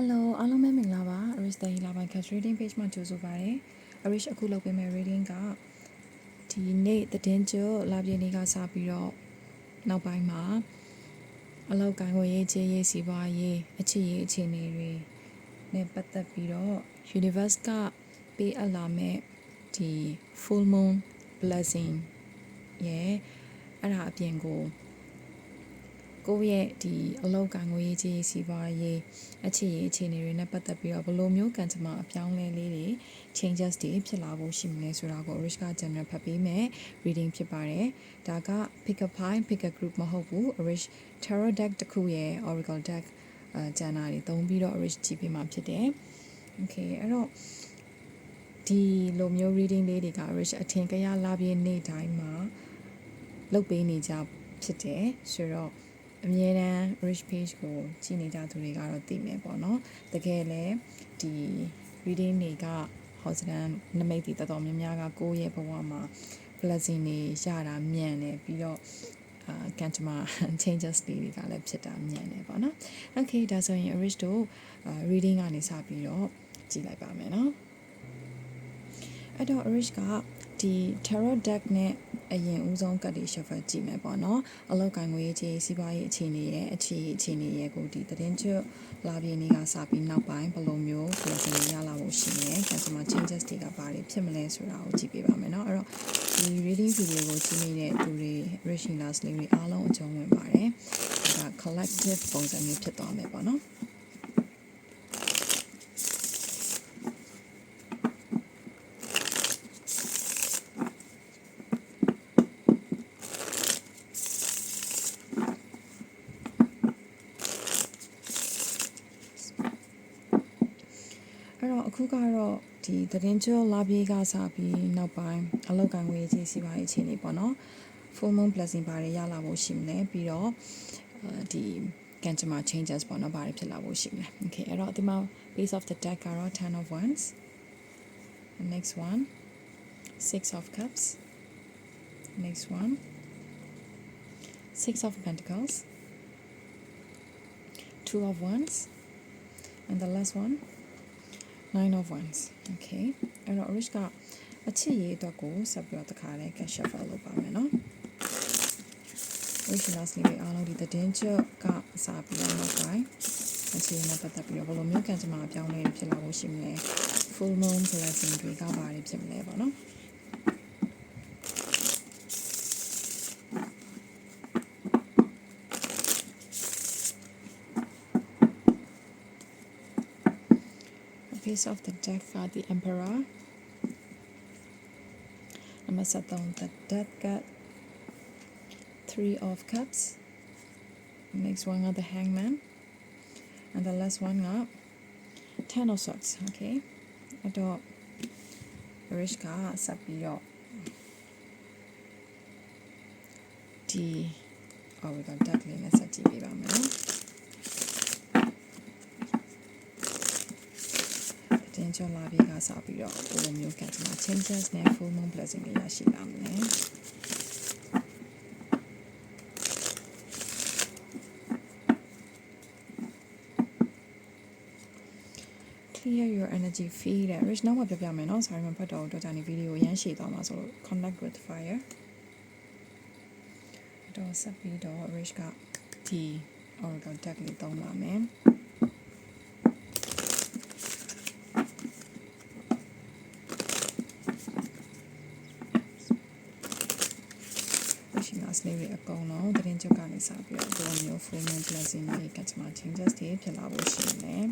Hello အားလုံးပဲမင်္ဂလာပါ Aris the Hila by Cat Reading Page မှာကြိုဆိုပါရစေ Aris အခုလုပ်ပေးမယ့် reading ကဒီနေ့သတင်းကျွလာပြည့်နေ့ကစပြီးတော့နောက်ပိုင်းမှာအလောက်ကိုင်းကိုရေးချေးရေးစီးပွားရေးအချစ်ရေးအခြေအနေတွေနဲ့ပတ်သက်ပြီးတော့ Universe ကပေးအပ်လာမဲ့ဒီ full moon blessing ရဲ့အဲ့ဒါအပြင်ကို ကိုယ့်ရဲ့ဒီအလောက်ကငွေရေးကြီးစီးပွားရေးအခြေရေးအခြေအနေတွေနဲ့ပတ်သက်ပြီးတော့ဘယ်လိုမျိုးကံကြမ္မာအပြောင်းအလဲလေးတွေ changes တွေဖြစ်လာဖို့ရှိမလဲဆိုတာကို Rich က general ဖတ်ပေးမယ် reading ဖြစ်ပါတယ်ဒါက pick up line pick up group မဟုတ်ဘူး Rich tarot deck တစ်ခုရဲ့ oracle deck အဲဂျန်နာတွေသုံးပြီးတော့ Rich ကြည့်ပေးမှာဖြစ်တယ် okay အဲ့တော့ဒီလိုမျိုး reading လေးတွေက Rich အထင်ကရလာပြည့်နေ့တိုင်းမှာလုပ်ပေးနေကြဖြစ်တယ်ဆိုတော့ အမြဲတမ်း rich page ကိုကြည့်နေကြသူတွေကတော့သိမယ်ပေါ့နော်တကယ်လဲဒီ reading တွေကဟောစတန်နမိတ်တွေတော်တော်များများကကိုယ့်ရဲ့ဘဝမှာ blessing တွေရတာမြန်တယ်ပြီးတော့အာကန်ချမာ changes တွေကလည်းဖြစ်တာမြန်တယ်ပေါ့နော် okay ဒါဆိုရင် rich တို့ reading ကနေစပြီးတော့ကြည့်လိုက်ပါမယ်နော်အဲ့တော့ rich က ဒီ tarot deck နဲ့အရင်ဦးဆုံးကတ်တွေ shuffle ကြည့်မယ်ပေါ့နော်အလောက်ကန်ငွေကြီးစီးပွားရေးအခြေအနေရဲ့အခြေအခြေအနေရဲ့ကိုဒီသတင်းချွတ်လာပြင်းလေးကစပြီးနောက်ပိုင်းဘယ်လိုမျိုးပြင်ဆင်ရလာဖို့ရှိနေကျန်စမှာ changes တွေကဘာတွေဖြစ်မလဲဆိုတာကိုကြည့်ပေးပါမယ်နော်အဲ့တော့ဒီ reading video ကိုကြည့်နေတဲ့သူတွေ reaching last link တွေအားလုံးအကျုံးဝင်ပါတယ်ဒါ collective ပုံစံမျိုးဖြစ်သွားမယ်ပေါ့နော် ကတော့ဒီသတင်းကျွလာပြေးကစားပြီးနောက်ပိုင်းအလောက်ကန်ငွေကြီးစီပါရေးအခြေအနေပေါ့နော် full moon blessing ဘာတွေရလာဖို့ရှိမလဲပြီးတော့ဒီ can jama changes ပေါ့နော်ဘာတွေဖြစ်လာဖို့ရှိမလဲ okay အဲ့တော့ဒီမှာ base of the deck ကတော့ ten of wands the next one six of cups next one six of pentacles two of wands and the last one nine of wands okay အဲ့တော့ rich ကအချစ်ရေးအတွက်ကိုဆက်ပြီးတော့တခါလဲ cash shuffle လုပ်ပါမယ်နော် rich last လေးတွေအားလုံးဒီသတင်းချက်ကစားပြီးတော့နောက်ပိုင်းအချစ်ရေးနဲ့ပတ်သက်ပြီးတော့ဘယ်လိုမျိုးကံကြမ္မာအပြောင်းလဲဖြစ်လာဖို့ရှိမလဲ full moon blessing တွေကဘာတွေဖြစ်မလဲပေါ့နော် face of the deck card, the Emperor. Number down the death card. Three of Cups. Next one got the Hangman. And the last one got Ten of Swords. Okay. အဲ့တော့ Rich ကဆက်ပြီးတော့ဒီ oh we got deck လေးနဲ့ဆက်ကြည့်ပေးပါမယ်နော် ရင်ကျော်လာပြီးကစပြီးတော့ဒီလိုမျိုးကကျွန်တော် changes နဲ့ full moon blessing တွေရရှိလာမယ်။ clear your energy field ရစ်နောက်မှပြောပြမယ်နော် sorry မဖတ်တော့တော့ကြာနေဗီဒီယိုရမ်းရှည်သွားမှာဆိုလို့ connect with fire တော့ဆက်ပြီးတော့ rich ကဒီ oracle deck လေးသုံးပါမယ်။ တော့ဒီလိုမျိုး full moon blessing တွေ customer changes တွေဖြစ်လာဖို့ရှိနေတယ်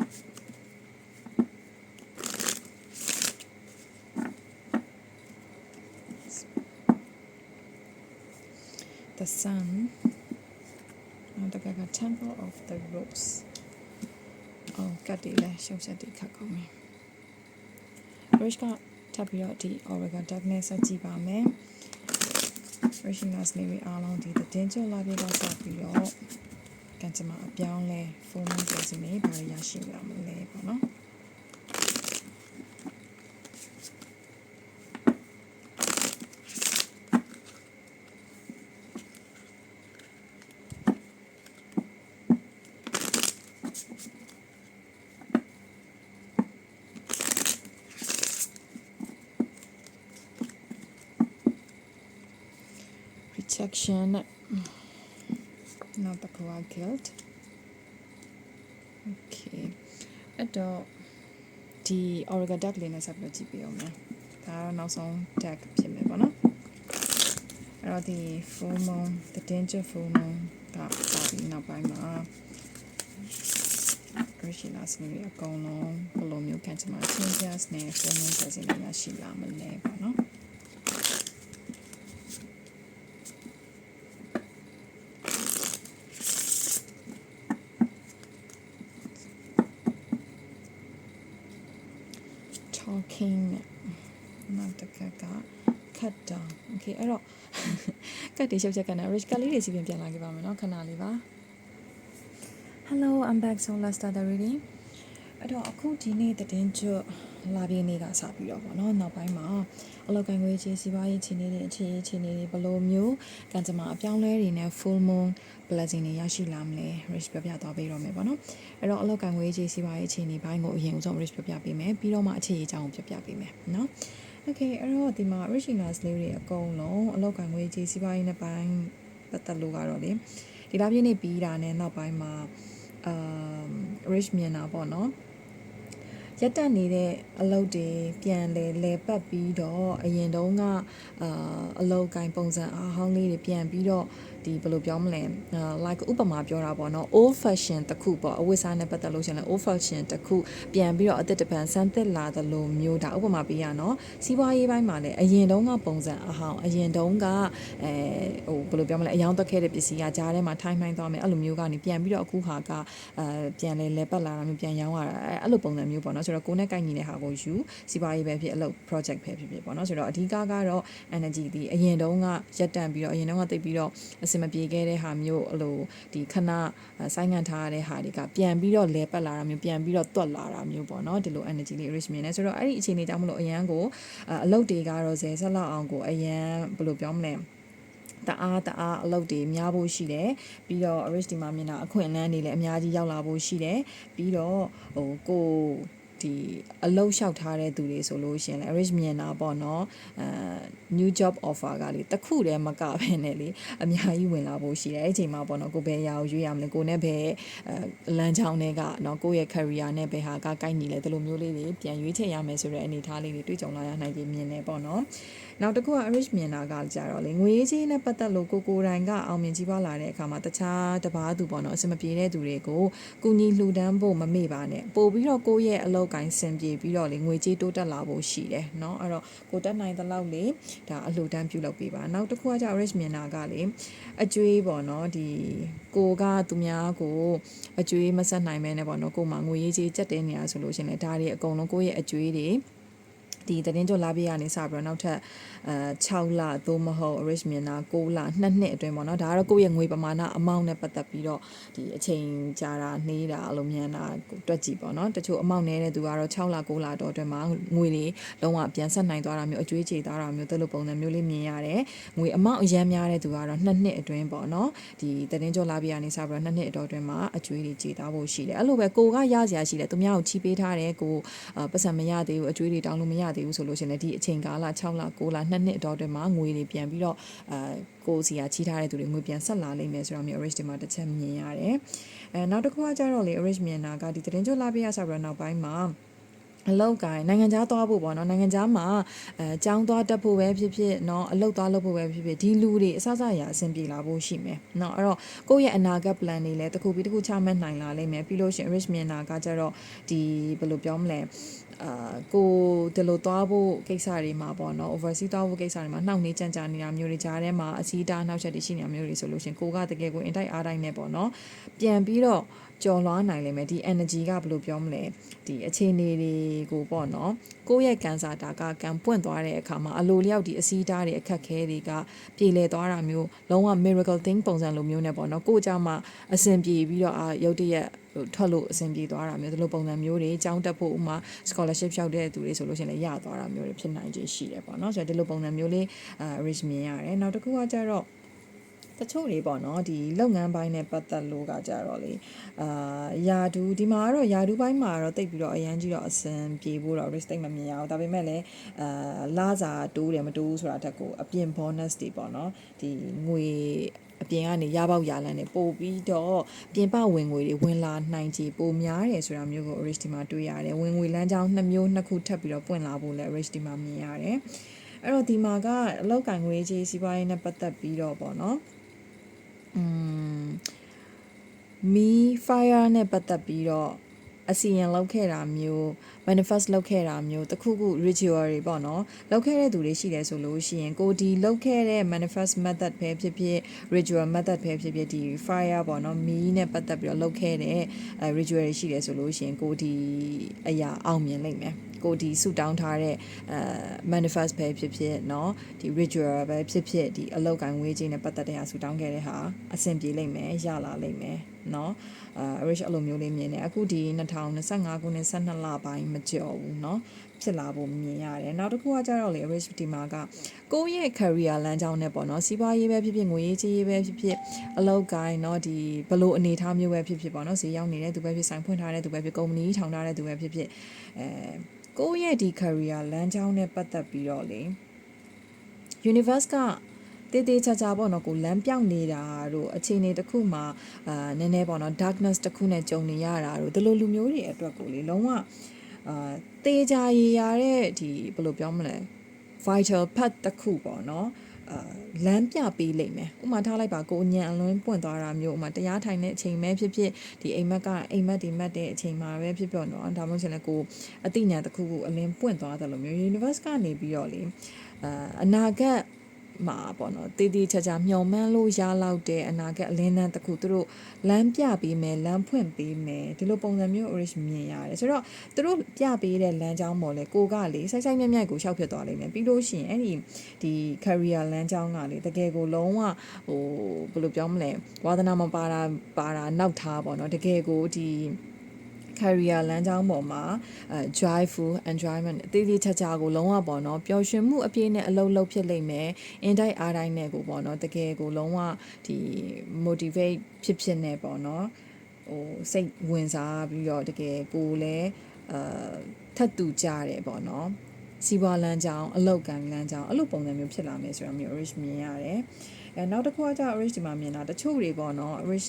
The sun နောက်တစ်ခါက temple of the rose အော်ကတ်တီလဲရှုပ်ချက်တွေခတ်ကုန်ပြီ Rich ကထပ်ပြီးတော့ဒီ Oregon Duck နဲ့ဆက်ကြည့်ပါမယ် Freshness လေးတွေအားလုံးဒီတင်ကြလာပြီးတော့ဆက်ပြီးတော့ ကံကြမ္မာအပြောင်းလဲ full moon blessing တွေဘာတွေရရှိလာမလဲပေါ့နော် protection နဲ့နောက်တစ်ခုက guilt okay အဲ့တော့ဒီ Oracle deck လေးနဲ့ဆက်ပြီးတော့ကြည့်ပြအောင်မယ်ဒါကတော့နောက်ဆုံး deck ဖြစ်မယ်ပေါ့နော်အဲ့တော့ဒီ full moon the danger full moon ကပါပြီးနောက်ပိုင်းမှာ Krishna စနေအကောင်လုံးဘယ်လိုမျိုးကန်ချင်မှာ changes နဲ့ full moon ဆက်စနေရရှိလာမလဲပေါ့နော် talking နဲ့နောက်တစ်ခါက cut down okay အဲ့တော့ က်တွေရှုပ်ချက်ကနဲ့ rich ကလေးတွေစီပြန်ပြန်လာခဲ့ပါမယ်နော်ခဏလေးပါ Hello I'm back so last started reading အဲ့တော့အခုဒီနေ့တည်င်းကျွတ်လာပြင်းနေကစပြီးတော့ပေါ့နော်နောက်ပိုင်းမှာအလောက်ကန်ငွေချင်းစီပွားရေးချင်းနေတဲ့အခြေရေးချင်းနေတွေဘလိုမျိုးကံကြမ္မာအပြောင်းလဲတွေနဲ့ full moon blessing တွေရရှိလာမလဲ rich ပြပြသွားပေးတော့မယ်ပေါ့နော်အဲ့တော့အလောက်ကန်ငွေချင်းစီပွားရေးချင်းနေဘိုင်းကိုအရင်ဆုံး rich ပြပြပေးမယ်ပြီးတော့မှအခြေရေးအကြောင်းကိုပြပြပေးမယ်နော် Okay အဲ့တော့ဒီမှာ originals လေးတွေအကုန်လုံးအလောက်ကန်ငွေချေစီးပွားရေးနဲ့ပိုင်းပတ်သက်လို့ကတော့လေဒီလားပြည့်နေပြီးတာနဲ့နောက်ပိုင်းမှာအမ် rich မြင်တာပေါ့နော်ရက်တက်နေတဲ့အလုပ်တွေပြန်လဲလဲပတ်ပြီးတော့အရင်တုန်းကအာအလုပ်ကိုင်ပုံစံအားဟောင်းလေးတွေပြန်ပြီးတော့ ဒီဘယ်လိုပြောမလဲအာ like ဥပမာပြောတာပေါ့နော် old fashion တစ်ခုပေါ့အဝတ်စားနဲ့ပတ်သက်လို့ရှရင်လဲ old fashion တစ်ခုပြန်ပြီးတော့အသစ်တစ်ပံစမ်းသစ်လာသလိုမျိုးဒါဥပမာပေးရနော်စီးပွားရေးပိုင်းမှာလည်းအရင်တုန်းကပုံစံအဟောင်းအရင်တုန်းကအဲဟိုဘယ်လိုပြောမလဲအယောင်တက်ခဲ့တဲ့ပစ္စည်းကကြားထဲမှာထိုင်းထိုင်းသွားမယ်အဲ့လိုမျိုးကနေပြန်ပြီးတော့အခုဟာကအဲပြန်လဲလဲပတ်လာတာမျိုးပြန်ရောင်းရတာအဲအဲ့လိုပုံစံမျိုးပေါ့နော်ဆိုတော့ကိုယ်နဲ့ကိုက်ညီတဲ့ဟာကိုယူစီးပွားရေးပဲဖြစ်အလုပ် project ပဲဖြစ်ဖြစ်ပေါ့နော်ဆိုတော့အဓိကကတော့ energy ဒီအရင်တုန်းကရက်တန့်ပြီးတော့အရင်တုန်းကတိတ်ပြီးတော့အစင်မပြေခဲ့တဲ့ဟာမျိုးအလိုဒီခဏဆိုင်းငံ့ထားရတဲ့ဟာတွေကပြန်ပြီးတော့လဲပတ်လာတာမျိုးပြန်ပြီးတော့တွက်လာတာမျိုးပေါ့နော်ဒီလို energy လေး rich မြင်နေဆိုတော့အဲ့ဒီအခြေအနေကြောင့်မလို့အရန်ကိုအလုပ်တွေကတော့ဇယ်ဆက်လောက်အောင်ကိုအရန်ဘယ်လိုပြောမလဲတအားတအားအလုပ်တွေများဖို့ရှိတယ်ပြီးတော့ rich ဒီမှာမြင်တာအခွင့်အလမ်းတွေလည်းအများကြီးရောက်လာဖို့ရှိတယ်ပြီးတော့ဟိုကို ဒီအလုပ်လျှောက်ထားတဲ့သူတွေဆိုလို့ရှိရင်လည်း rich မြင်တာပေါ့နော်အဲ new job offer ကလေတစ်ခုတည်းမကဘဲနဲ့လေအများကြီးဝင်လာဖို့ရှိတယ်အဲ့ဒီအချိန်မှာပေါ့နော်ကိုဘယ်အရာကိုရွေးရမလဲကိုနဲ့ဘယ်အဲလမ်းကြောင်းတွေကနော်ကိုယ့်ရဲ့ career နဲ့ဘယ်ဟာကကိုက်ညီလဲဒီလိုမျိုးလေးတွေပြန်ရွေးချယ်ရမယ်ဆိုတဲ့အနေအထားလေးတွေတွေ့ကြုံလာရနိုင်ခြင်းမြင်နေပေါ့နော် နောက်တစ်ခုက rich မြင်တာကကြတော့လေငွေကြေးနဲ့ပတ်သက်လို့ကိုကိုတိုင်ကအောင်မြင်ကြီးပွားလာတဲ့အခါမှာတခြားတပားသူပေါ့နော်အစမပြေတဲ့သူတွေကိုကုညီလှူဒန်းဖို့မမေ့ပါနဲ့ပို့ပြီးတော့ကိုယ့်ရဲ့အလုပ်ကိုင်းစင်ပြေပြီးတော့လေငွေကြေးတိုးတက်လာဖို့ရှိတယ်เนาะအဲ့တော့ကိုတက်နိုင်တဲ့လောက်လေဒါအလှူဒန်းပြုလုပ်ပေးပါနောက်တစ်ခုကကြ rich မြင်တာကလေအကျွေးပေါ့နော်ဒီကိုကသူများကိုအကျွေးမဆက်နိုင်မဲနဲ့ပေါ့နော်ကိုမှငွေရေးကြီးကြက်တဲနေရဆိုလို့ရှင်လေဒါတွေအကုန်လုံးကိုယ့်ရဲ့အကျွေးတွေ ဒီတရင်ကျော်လာပြရနေစပြီးတော့နောက်ထပ်အဲ6လသို့မဟုတ် rich မြင်တာ6လ2နှစ်အတွင်းပေါ့နော်ဒါကတော့ကိုယ့်ရဲ့ငွေပမာဏအမောင့်နဲ့ပတ်သက်ပြီးတော့ဒီအချိန်ကြာတာနှေးတာအလိုမြန်တာတွက်ကြည့်ပေါ့နော်တချို့အမောင့်နေတဲ့သူကတော့6လ9လတော့အတွင်းမှာငွေတွေလုံးဝပြန်ဆက်နိုင်သွားတာမျိုးအကျွေးချေသွားတာမျိုးတို့လိုပုံစံမျိုးလေးမြင်ရတယ်ငွေအမောင့်အရမ်းများတဲ့သူကတော့2နှစ်အတွင်းပေါ့နော်ဒီတရင်ကျော်လာပြရနေစပြီးတော့2နှစ်အတွင်းမှာအကျွေးတွေချေသွားဖို့ရှိတယ်အဲ့လိုပဲကိုကရစရာရှိတယ်သူများကိုချီးပေးထားတယ်ကိုပတ်စံမရသေးဘူးအကျွေးတွေတောင်းလို့မရသေးဘူးဆိုလို့ရှိရင်လည်းဒီအချိန်ကာလ6လ9လ2နှစ်အတွင်းမှာငွေတွေပြန်ပြီးတော့အဲကိုစီယာချီးထားတဲ့သူတွေငွေပြန်ဆက်လာလိမ့်မယ်ဆိုတော့မျိုး rich တွေမှာတစ်ချက်မြင်ရတယ်အဲနောက်တစ်ခုကကြတော့လေ rich မြင်တာကဒီတရင်ကျော်လာပြရစပြီးတော့နောက်ပိုင်းမှာ အလောက်ကိုင်းနိုင်ငံခြားသွားဖို့ပေါ့နော်နိုင်ငံခြားမှာအဲចောင်းသွားတက်ဖို့ပဲဖြစ်ဖြစ်เนาะအလောက်သွားလုပ်ဖို့ပဲဖြစ်ဖြစ်ဒီလူတွေအစစအရာအဆင်ပြေလာဖို့ရှိမယ်เนาะအဲ့တော့ကိုယ့်ရဲ့အနာဂတ် plan တွေလည်းတစ်ခုပြီးတစ်ခုချမှတ်နိုင်လာလိမ့်မယ်ပြီးလို့ရှိရင် rich မြင်တာကကြတော့ဒီဘယ်လိုပြောမလဲအာကိုဒီလိုသွားဖို့ကိစ္စတွေမှာပေါ့နော် overseas သွားဖို့ကိစ္စတွေမှာနှောင့်နှေးကြံ့ကြာနေတာမျိုးတွေကြားထဲမှာအစည်းအတားနှောက်ချက်တွေရှိနေတာမျိုးတွေဆိုလို့ရှင်ကိုကတကယ်ကို insight အားတိုင်းနဲ့ပေါ့နော်ပြန်ပြီးတော့ ကြော်လွှားနိုင်လိမ့်မယ်ဒီ energy ကဘယ်လိုပြောမလဲဒီအခြေအနေတွေကိုပေါ့နော်ကိုယ့်ရဲ့ကန်စာတာကကံပွင့်သွားတဲ့အခါမှာအလိုလျောက်ဒီအစည်းအတားတွေအခက်ခဲတွေကပြေလည်သွားတာမျိုးလုံးဝ miracle thing ပုံစံလိုမျိုးနဲ့ပေါ့နော်ကိုယ့်အကြမှာအဆင်ပြေပြီးတော့အာရုတ်တရက်ထွက်လို့အဆင်ပြေသွားတာမျိုးဒီလိုပုံစံမျိုးတွေကြောင်းတက်ဖို့ဥမာ scholarship လျှောက်တဲ့သူတွေဆိုလို့ရှိရင်လည်းရသွားတာမျိုးတွေဖြစ်နိုင်ခြေရှိတယ်ပေါ့နော်ဆိုတော့ဒီလိုပုံစံမျိုးလေးအာ rich မြင်ရတယ်နောက်တစ်ခုကကျတော့ တချို့တွေပေါ့နော်ဒီလုပ်ငန်းပိုင်းနဲ့ပတ်သက်လို့ကကြတော့လေအာယာဒူဒီမှာကတော့ယာဒူပိုင်းမှာတော့တိတ်ပြီးတော့အရန်ကြီးတော့အစင်ပြေဖို့တော့ risk တိတ်မမြင်ရအောင်ဒါပေမဲ့လည်းအာလာစာတိုးတယ်မတိုးဘူးဆိုတာတက်ကိုအပြင် bonus တွေပေါ့နော်ဒီငွေအပြင်ကနေရပေါက်ရလန်းနေပို့ပြီးတော့ပြင်ပဝင်ငွေတွေဝင်လာနိုင်ခြေပိုများတယ်ဆိုတာမျိုးကို risk ဒီမှာတွေ့ရတယ်ဝင်ငွေလမ်းကြောင်းနှစ်မျိုးနှစ်ခုထပ်ပြီးတော့ပွင့်လာဖို့လည်း risk ဒီမှာမြင်ရတယ်အဲ့တော့ဒီမှာကအလောက်ကင်ငွေကြီးစီးပွားရေးနဲ့ပတ်သက်ပြီးတော့ပေါ့နော်อืม မီ fire နဲ့ပတ်သက်ပြီးတော့အစီရင်လောက်ခဲ့တာမျိုး manifest လောက်ခဲ့တာမျိုးတခုခု ritual တွေပေါ့နော်လောက်ခဲ့တဲ့သူတွေရှိတယ်ဆိုလို့ရှိရင်ကိုဒီလောက်ခဲ့တဲ့ manifest method ပဲဖြစ်ဖြစ် ritual method ပဲဖြစ်ဖြစ်ဒီ fire ပေါ့နော်မီးနဲ့ပတ်သက်ပြီးတော့လောက်ခဲ့တဲ့အဲ ritual တွေရှိတယ်ဆိုလို့ရှိရင်ကိုဒီအရာအောင်မြင်လိမ့်မယ် ကိုဒီဆူတောင်းထားတဲ့အဲ manifest ပဲဖြစ်ဖြစ်เนาะဒီ ritual ပဲဖြစ်ဖြစ်ဒီအလောက်ကန်ဝေးခြင်းနဲ့ပတ်သက်တဲ့ဟာဆူတောင်းခဲ့တဲ့ဟာအဆင်ပြေလိမ့်မယ်ရလာလိမ့်မယ်เนาะအာ rich အဲ့လိုမျိုးလေးမြင်တယ်အခုဒီ2025ခုနှစ်12လပိုင်းမကျော်ဘူးเนาะဖြစ်လာဖို့မြင်ရတယ်နောက်တစ်ခုကကြတော့လေ rich ဒီမှာကကိုယ့်ရဲ့ career လမ်းကြောင်းနဲ့ပေါ့เนาะစီးပွားရေးပဲဖြစ်ဖြစ်ငွေရေးကြေးရေးပဲဖြစ်ဖြစ်အလောက်ကိုင်းเนาะဒီဘလို့အနေထားမျိုးပဲဖြစ်ဖြစ်ပေါ့เนาะဈေးရောက်နေတဲ့သူပဲဖြစ်ဆိုင်ဖွင့်ထားတဲ့သူပဲဖြစ်ကုမ္ပဏီထောင်ထားတဲ့သူပဲဖြစ်ဖြစ်အဲ ကိုယ့်ရဲ့ဒီ career လမ်းကြောင်းနဲ့ပတ်သက်ပြီးတော့လေ universe ကတေးသေးချာချာပေါ့နော်ကိုလမ်းပြောင်းနေတာတို့အခြေအနေတစ်ခုမှာအာနည်းနည်းပေါ့နော် darkness တစ်ခုနဲ့ကြုံနေရတာတို့ဒီလိုလူမျိုးတွေအတွက်ကိုလေလုံးဝအာတေးကြရေရတဲ့ဒီဘယ်လိုပြောမလဲ vital path တစ်ခုပေါ့နော်အာ လမ်းပြပေးလိမ့်မယ်ဥမာထားလိုက်ပါကိုအညံအလွန်းပွင့်သွားတာမျိုးဥမာတရားထိုင်တဲ့အချိန်ပဲဖြစ်ဖြစ်ဒီအိမ်မက်ကအိမ်မက်ဒီမက်တဲ့အချိန်မှာပဲဖြစ်ဖြစ်နော်ဒါမှမဟုတ်ရှင်လည်းကိုအသိဉာဏ်တစ်ခုခုအလင်းပွင့်သွားတယ်လို့မျိုး universe ကနေပြီးတော့လေအာအနာဂတ် မှာပေါ့နော်တည်တည်ချာချာမျှော်မှန်းလို့ရလောက်တဲ့အနာဂတ်အလင်းတန်းတစ်ခုသူတို့လမ်းပြပေးမယ်လမ်းဖွင့်ပေးမယ်ဒီလိုပုံစံမျိုး orange မြင်ရတယ်ဆိုတော့သူတို့ပြပေးတဲ့လမ်းကြောင်းပေါ်လေကိုကလေစိုက်စိုက်မြတ်မြတ်ကိုရှောက်ဖြစ်သွားလိမ့်မယ်ပြီးလို့ရှိရင်အဲ့ဒီဒီ career လမ်းကြောင်းကလေတကယ်ကိုလုံးဝဟိုဘယ်လိုပြောမလဲဝါသနာမပါတာပါတာနောက်ထားပေါ့နော်တကယ်ကိုဒီ career လမ်းကြောင်းပေါ်မှာအဲ joyful enjoyment အသေးသေးချာချာကိုလုံးဝပေါ့နော်ပျော်ရွှင်မှုအပြည့်နဲ့အလုံးလုံးဖြစ်လိမ့်မယ်။ in date အားတိုင်းနဲ့ကိုပေါ့နော်တကယ်ကိုလုံးဝဒီ motivate ဖြစ်ဖြစ်နဲ့ပေါ့နော်ဟိုစိတ်ဝင်စားပြီးတော့တကယ်ကိုလည်းအာထပ်တူကြတယ်ပေါ့နော်စီးပွားလမ်းကြောင်းအလောက်ကန်လမ်းကြောင်းအဲ့လိုပုံစံမျိုးဖြစ်လာမယ်ဆိုတာမျိုး rich မြင်ရတယ် အဲနောက်တစ်ခုကကျတော့ rich ဒီမှာမြင်တာတချို့တွေပေါ့နော် rich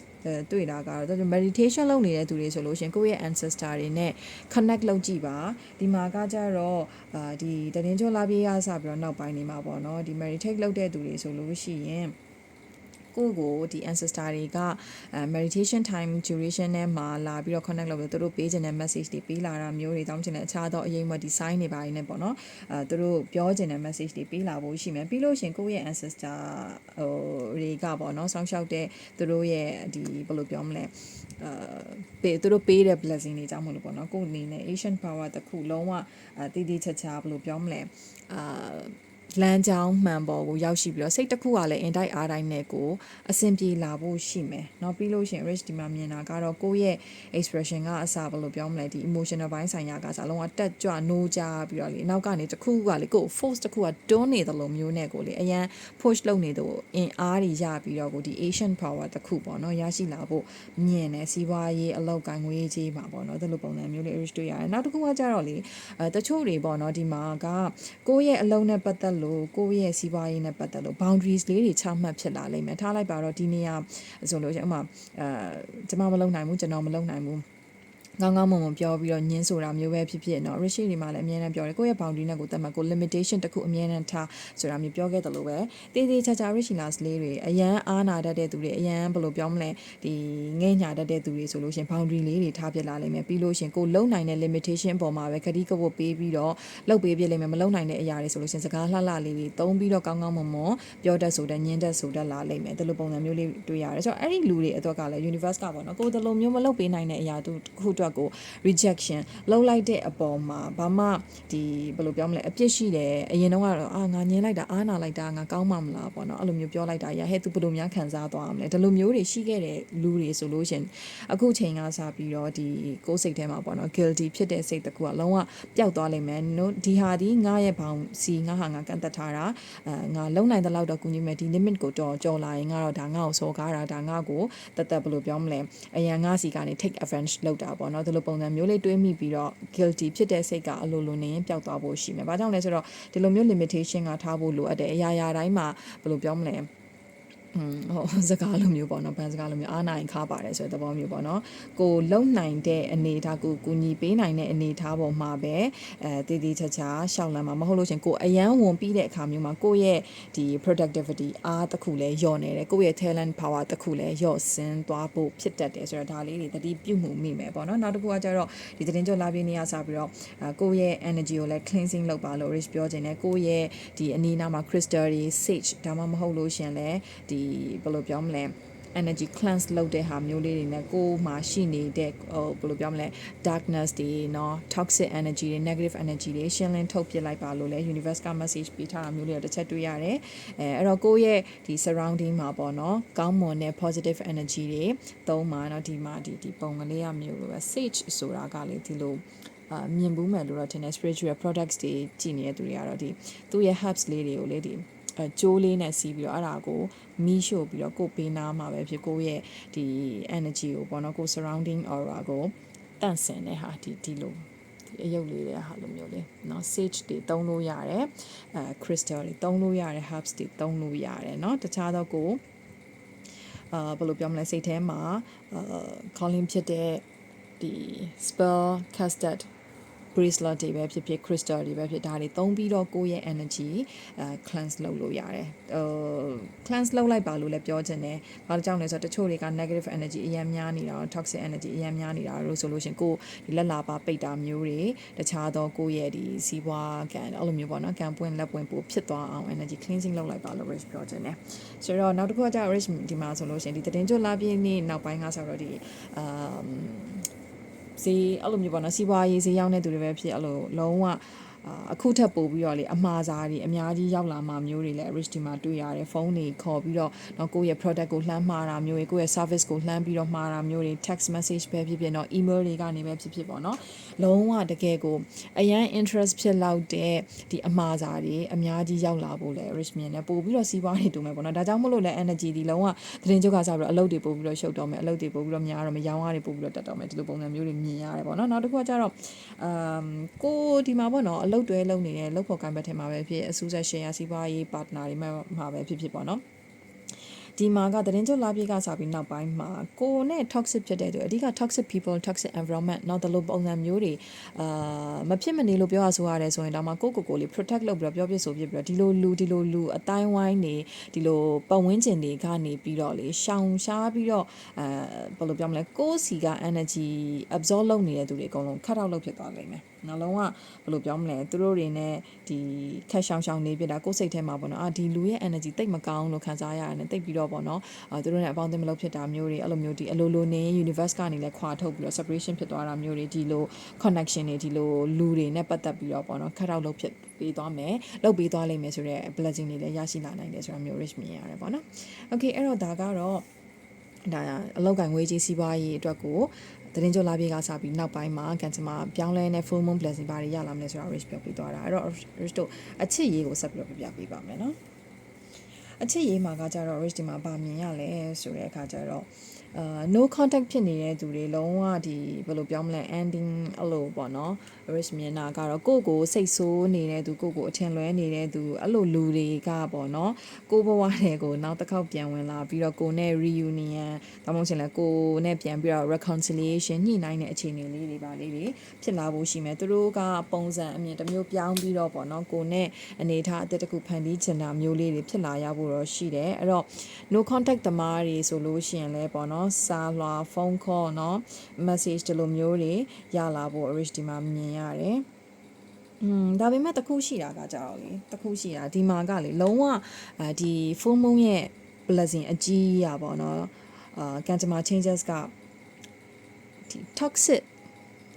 တွေ့တာကတော့ meditation လုပ်နေတဲ့သူတွေဆိုလို့ရှိရင်ကိုယ့်ရဲ့ ancestor တွေနဲ့ connect လုပ်ကြည့်ပါဒီမှာကကြတော့အာဒီတရင်ကျော်လာပြေးရစပြီးတော့နောက်ပိုင်းနေမှာပေါ့နော်ဒီ meditate လုပ်တဲ့သူတွေဆိုလို့ရှိရင် ကိုကိုဒီ ancestor တွေကအဲ meditation time duration နဲ့မှာလာပြီးတော့ connect လုပ်ပြီးသူတို့ပေးခြင်းတဲ့ message တွေပေးလာတာမျိုးတွေတောင်းချင်တဲ့အခြားသောအရေးမဒီ sign တွေပါနေပေါ့နော်အဲသူတို့ပြောခြင်းတဲ့ message တွေပေးလာဖို့ရှိမယ်ပြီးလို့ရှိရင်ကိုယ့်ရဲ့ ancestor ဟိုတွေကပေါ့နော်ဆောင်းလျှောက်တဲ့သူတို့ရဲ့ဒီဘယ်လိုပြောမလဲအာပေးသူတို့ပေးတဲ့ blessing တွေကြောင့်မလို့ပေါ့နော်ကိုယ်အနေနဲ့ Asian power တစ်ခုလုံးဝအတည်တည်ချာချာဘယ်လိုပြောမလဲအာ လမ်းကြောင်းမှန်ပေါ်ကိုရောက်ရှိပြီးတော့စိတ်တစ်ခုကလည်း in date အားတိုင်းနဲ့ကိုအဆင်ပြေလာဖို့ရှိမယ်เนาะပြီးလို့ရှိရင် rich ဒီမှာမြင်တာကတော့ကိုယ့်ရဲ့ expression ကအစားဘယ်လိုပြောမလဲဒီ emotional ဘိုင်းဆိုင်ရာကစားလုံးဝတက်ကြွနိုးကြပြီးတော့လေနောက်ကနေတစ်ခုကလေကိုယ် force တစ်ခုကတွန်းနေတယ်လို့မျိုးနဲ့ကိုလေအရန် push လုပ်နေတော့အင်အားတွေရပြီးတော့ကိုဒီ Asian power တစ်ခုပေါ့เนาะရရှိလာဖို့မြင်တယ်စီးပွားရေးအလောက်ကန်ငွေကြီးမှာပေါ့เนาะဒီလိုပုံစံမျိုးလေး rich တွေ့ရတယ်နောက်တစ်ခုကကြတော့လေအဲတချို့တွေပေါ့เนาะဒီမှာကကိုယ့်ရဲ့အလုံးနဲ့ပတ်သက်လို့ ို့ကိုယ့်ရဲ့စီးပွားရေးနဲ့ပတ်သက်လို့ boundaries လေးတွေချမှတ်ဖြစ်လာလိမ့်မယ်ထားလိုက်ပါတော့ဒီနေရာဆိုလို့ရှိရင်ဥမာအဲကျွန်မမလုပ်နိုင်ဘူးကျွန်တော်မလုပ်နိုင်ဘူး ကောင်းကောင်းမွန်မွန်ပြောပြီးတော့ညင်းဆိုတာမျိုးပဲဖြစ်ဖြစ်เนาะ rishi တွေမှာလည်းအများနဲ့ပြောတယ်ကိုယ့်ရဲ့ boundary နဲ့ကိုယ်သတ်မှတ်ကို limitation တစ်ခုအများနဲ့ထားဆိုတာမျိုးပြောခဲ့တယ်လို့ပဲတေးသေးချာချာ rishi las လေးတွေအရန်အားနာတတ်တဲ့သူတွေအရန်ဘယ်လိုပြောမလဲဒီငဲ့ညာတတ်တဲ့သူတွေဆိုလို့ရှင် boundary လေးတွေထားပြလာလိမ့်မယ်ပြီးလို့ရှင်ကိုလုံနိုင်တဲ့ limitation ပေါ်မှာပဲခရီးကဝတ်ပေးပြီးတော့လုပ်ပေးပြလိမ့်မယ်မလုံနိုင်တဲ့အရာတွေဆိုလို့ရှင်စကားလှလှလေးတွေသုံးပြီးတော့ကောင်းကောင်းမွန်မွန်ပြောတတ်ဆိုတတ်ညင်းတတ်ဆိုတတ်လာလိမ့်မယ်ဒီလိုပုံစံမျိုးလေးတွေ့ရတယ်ဆိုတော့အဲ့ဒီလူတွေအတွက်ကလည်း universe ကပေါ့နော်ကိုယ်ဒီလိုမျိုးမလုပ်ပေးနိုင်တဲ့အရာသူတစ်ခုအတွ ့က်အတွက်ကို rejection လောက်လိုက်တဲ့အပေါ်မှာဘာမှဒီဘယ်လိုပြောမလဲအပြစ်ရှိတယ်အရင်တော့ကတော့အာငါညင်လိုက်တာအားနာလိုက်တာငါကောင်းမှမလားပေါ့နော်အဲ့လိုမျိုးပြောလိုက်တာရဟဲ့သူဘယ်လိုများခံစားသွားအောင်လဲဒီလိုမျိုးတွေရှိခဲ့တဲ့လူတွေဆိုလို့ရှရင်အခုချိန်ကစပြီးတော့ဒီကိုယ်စိတ်ထဲမှာပေါ့နော် guilty ဖြစ်တဲ့စိတ်တစ်ခုကလုံးဝပျောက်သွားလိမ့်မယ်နော်ဒီဟာဒီငါရဲ့ဘောင်စီငါဟာငါကန့်သက်ထားတာအဲငါလုံနိုင်တဲ့လောက်တော့ကူညီမယ်ဒီ limit ကိုတော့ကြော်လာရင်ငါတော့ဒါငါ့ကိုစော်ကားတာဒါငါ့ကိုတသက်ဘယ်လိုပြောမလဲအရန်ငါစီကနေ take advantage လုပ်တာပေါ့နော်ဒီလိုပုံစံမျိုးလေးတွေးမိပြီးတော့ guilty ဖြစ်တဲ့စိတ်ကအလိုလိုနေရင်ပျောက်သွားဖို့ရှိမယ်။ဘာကြောင့်လဲဆိုတော့ဒီလိုမျိုး limitation ကထားဖို့လိုအပ်တယ်။အရာရာတိုင်းမှာဘယ်လိုပြောမလဲ။ อืมဟောစကားလိုမျိုးပေါ့နော်ဗန်စကားလိုမျိုးအားနိုင်ခါပါတယ်ဆိုတဲ့သဘောမျိုးပေါ့နော်ကိုလုံနိုင်တဲ့အနေထားကိုကူညီပေးနိုင်တဲ့အနေထားပေါ်မှာပဲအဲတည်တည်ချာချာရှောက်လန်းမှာမဟုတ်လို့ရှင်ကိုအရန်ဝင်ပြီးတဲ့အခါမျိုးမှာကိုရဲ့ဒီ productivity အားတစ်ခုလဲညော့နေတယ်ကိုရဲ့ talent power တစ်ခုလဲညော့ဆင်းသွားဖို့ဖြစ်တတ်တယ်ဆိုတော့ဒါလေးတွေတတိပြုမှုမိမယ်ပေါ့နော်နောက်တစ်ခုကကျတော့ဒီသတင်းကြောလာပြင်းနေရစပြီးတော့အဲကိုရဲ့ energy ကိုလဲ cleansing လုပ်ပါလို့ rich ပြောခြင်းနဲ့ကိုရဲ့ဒီအနီးနားမှာ crystal တွေ sage ဒါမှမဟုတ်လို့ရှင်လဲဒဘယ်လိုပြောမလဲ energy cleanse လုပ်တဲ့ဟာမျိုးလေးတွေနဲ့ကိုယ်မှာရှိနေတဲ့ဟိုဘယ်လိုပြောမလဲ darkness တွေเนาะ toxic energy တွေ negative energy တွေရှင်းလင်းထုတ်ပြလိုက်ပါလို့လဲ universe က message ပေးထားတာမျိုးလေးတော့တစ်ချက်တွေ့ရတယ်အဲအဲ့တော့ကိုယ့်ရဲ့ဒီ surrounding မှာပေါ့เนาะကောင်းမွန်တဲ့ positive energy တွေသုံးပါเนาะဒီမှာဒီဒီပုံကလေးရမျိုးလိုပဲ sage ဆိုတာကလေဒီလိုအာမြင်ဘူးမယ်လို့တော့ထင်တယ် spiritual products တွေကြည်နေတဲ့သူတွေကတော့ဒီသူ့ရဲ့ herbs လေးတွေကိုလေဒီ အကျိုးလေးနဲ့စီးပြီးတော့အဲ့ဒါကိုမီးရှို့ပြီးတော့ကိုပေးနာမှာပဲဖြစ်ကိုရဲ့ဒီ energy ကိုပေါ့နော်ကို surrounding aura ကိုတန့်စင်တဲ့ဟာဒီဒီလိုဒီအယုတ်လေးတဲ့ဟာလိုမျိုးလေးเนาะ sage တွေတုံးလို့ရတယ်အဲ crystal တွေတုံးလို့ရတယ် herbs တွေတုံးလို့ရတယ်เนาะတခြားတော့ကိုအာဘယ်လိုပြောမလဲစိတ်ထဲမှာအာ calling ဖြစ်တဲ့ဒီ spell casted bracelet တွေပဲဖြစ်ဖြစ် crystal တွေပဲဖြစ်ဒါတွေသုံးပြီးတော့ကိုယ့်ရဲ့ energy အဲ cleanse လုပ်လို့ရတယ်။ဟို cleanse လုပ်လိုက်ပါလို့လည်းပြောချင်တယ်။ဘာကြောင့်လဲဆိုတော့တချို့တွေက negative energy အများများနေတာ toxic energy အများများနေတာလို့ဆိုလို့ရှင်ကိုဒီလက်လာပါပိတ်တာမျိုးတွေတခြားသောကိုယ့်ရဲ့ဒီစီးပွားကန်အဲ့လိုမျိုးပေါ့နော်ကံပွင့်လက်ပွင့်ပို့ဖြစ်သွားအောင် energy cleansing လုပ်လိုက်ပါလို့ risk ပြောချင်တယ်။ဆိုတော့နောက်တစ်ခုကကျ risk ဒီမှာဆိုလို့ရှင်ဒီတင်ကြွလာပြည့်နေ့နောက်ပိုင်းကဆိုတော့ဒီအမ် ဈေးအဲ့လိုမျိုးပေါ့နော်စီးပွားရေးဈေးရောက်နေသူတွေပဲဖြစ်အဲ့လိုလုံးဝ အခုထပ်ပို့ပြီးတော့လေအမှားစားတွေအများကြီးရောက်လာမှမျိုးတွေလည်း rich ဒီမှာတွေ့ရတယ်ဖုန်းတွေခေါ်ပြီးတော့တော့ကိုယ့်ရဲ့ product ကိုလှမ်းမှားတာမျိုးတွေကိုယ့်ရဲ့ service ကိုလှမ်းပြီးတော့မှားတာမျိုးတွေ text message ပဲဖြစ်ဖြစ်တော့ email တွေကနေပဲဖြစ်ဖြစ်ပေါ့နော်လုံးဝတကယ်ကိုအရန် interest ဖြစ်လောက်တဲ့ဒီအမှားစားတွေအများကြီးရောက်လာဖို့လည်း rich မြင်တယ်ပို့ပြီးတော့စီးပွားတွေတူမယ်ပေါ့နော်ဒါကြောင့်မလို့လည်း energy ဒီလုံးဝသတင်းကြုတ်ကစားပြီးတော့အလုပ်တွေပို့ပြီးတော့ရှုပ်တော့မယ်အလုပ်တွေပို့ပြီးတော့များတော့မယ်ရောင်းအားတွေပို့ပြီးတော့တက်တော့မယ်ဒီလိုပုံစံမျိုးတွေမြင်ရတယ်ပေါ့နော်နောက်တစ်ခုကကျတော့အမ်ကိုဒီမှာပေါ့နော်အလုပ်တွဲလုပ်နေတဲ့လုပ်ဖို့ကိုင်ဘက်ထဲမှာပဲဖြစ်အစူးဆက် share စီးပွားရေး partner တွေမှာပဲဖြစ်ဖြစ်ပေါ့နော်ဒီမှာကသတင်းကြုတ်လာပြေကစားပြီးနောက်ပိုင်းမှာကိုနဲ့ toxic ဖြစ်တဲ့သူအဓိက toxic people toxic environment နောက်တလို့ပုံစံမျိုးတွေအာမဖြစ်မနေလို့ပြောရဆိုရတယ်ဆိုရင်ဒါမှကိုကိုကိုလေး protect လုပ်ပြီးတော့ပြောပြဆိုပြပြီးတော့ဒီလိုလူဒီလိုလူအတိုင်းဝိုင်းနေဒီလိုပတ်ဝန်းကျင်တွေကနေပြီးတော့လေရှောင်ရှားပြီးတော့အဲဘယ်လိုပြောမလဲကိုယ်စီက energy absorb လုပ်နေတဲ့သူတွေအကုန်လုံး cut out လုပ်ဖြစ်သွားလိမ့်မယ်နောက်လုံးဝဘယ်လိုပြောမလဲသူတို့တွေနဲ့ဒီခက်ရှောင်ရှောင်နေပြတာကိုယ်စိတ်ထဲမှာပေါ့နော်အာဒီလူရဲ့ energy တိတ်မကောင်းလို့ခံစားရတယ်တိတ်ပြီးတော့ပေါ့နော်အာသူတို့နဲ့အပေါင်းအသင်းမလုပ်ဖြစ်တာမျိုးတွေအဲ့လိုမျိုးဒီအလိုလိုနေ universe ကနေလည်းခွာထုတ်ပြီးတော့ separation ဖြစ်သွားတာမျိုးတွေဒီလို connection တွေဒီလိုလူတွေနဲ့ပတ်သက်ပြီးတော့ပေါ့နော် cut out လုပ်ဖြစ်ပေးသွားမယ်လုပ်ပေးသွားလိမ့်မယ်ဆိုတော့ blessing တွေလည်းရရှိလာနိုင်တယ်ဆိုတာမျိုး rich မြင်ရတယ်ပေါ့နော် okay အဲ့တော့ဒါကတော့ဒါအလောက်ကငွေကြီးစီးပွားရေးအတွက်ကို သတင်းကြလာပြေကစပြီးနောက်ပိုင်းမှာကန်ချမာပြောင်းလဲတဲ့ full moon blessing ဘာတွေရလာမလဲဆိုတာ rich ပြောပြသွားတာအဲ့တော့ rich တို့အချစ်ရေးကိုဆက်ပြီးတော့ပြပြပေးပါမယ်နော်အချစ်ရေးမှာကကြတော့ rich ဒီမှာဗာမြင်ရလဲဆိုတဲ့အခါကျတော့အာ no contact ဖြစ်နေတဲ့သူတွေလုံးဝဒီဘယ်လိုပြောမလဲ ending အဲ့လိုပေါ့နော် Rose မြင်တာကတော့ကိုကိုစိတ်ဆိုးနေတဲ့သူကိုကိုအထင်လွဲနေတဲ့သူအဲ့လိုလူတွေကပေါ့နော်ကိုဘဝတွေကိုနောက်တစ်ခေါက်ပြန်ဝင်လာပြီးတော့ကိုနဲ့ reunion ဒါမှမဟုတ်ရှင်လဲကိုနဲ့ပြန်ပြီးတော့ reconciliation ညှိနှိုင်းတဲ့အခြေအနေလေးတွေပါလေးတွေဖြစ်လာဖို့ရှိမယ်သူတို့ကပုံစံအမြင်တစ်မျိုးပြောင်းပြီးတော့ပေါ့နော်ကိုနဲ့အနေထားအသက်တစ်ခုဖန်တီးချင်တာမျိုးလေးတွေဖြစ်လာရဖို့တော့ရှိတယ်အဲ့တော့ no contact သမားတွေဆိုလို့ရှိရင်လဲပေါ့နော်စာလွှာဖုန်းခေါ်နော် message ဒီလိုမျိုးတွေရလာဖို့ rich ဒီမှာမြင်ရရတယ်อืมဒါပေမဲ့တခုရှိတာကကြတော့လေတခုရှိတာဒီမှာကလေလုံးဝဒီ full moon ရဲ့ blessing အကြီးရပါတော့အာ gamma changes ကဒီ toxic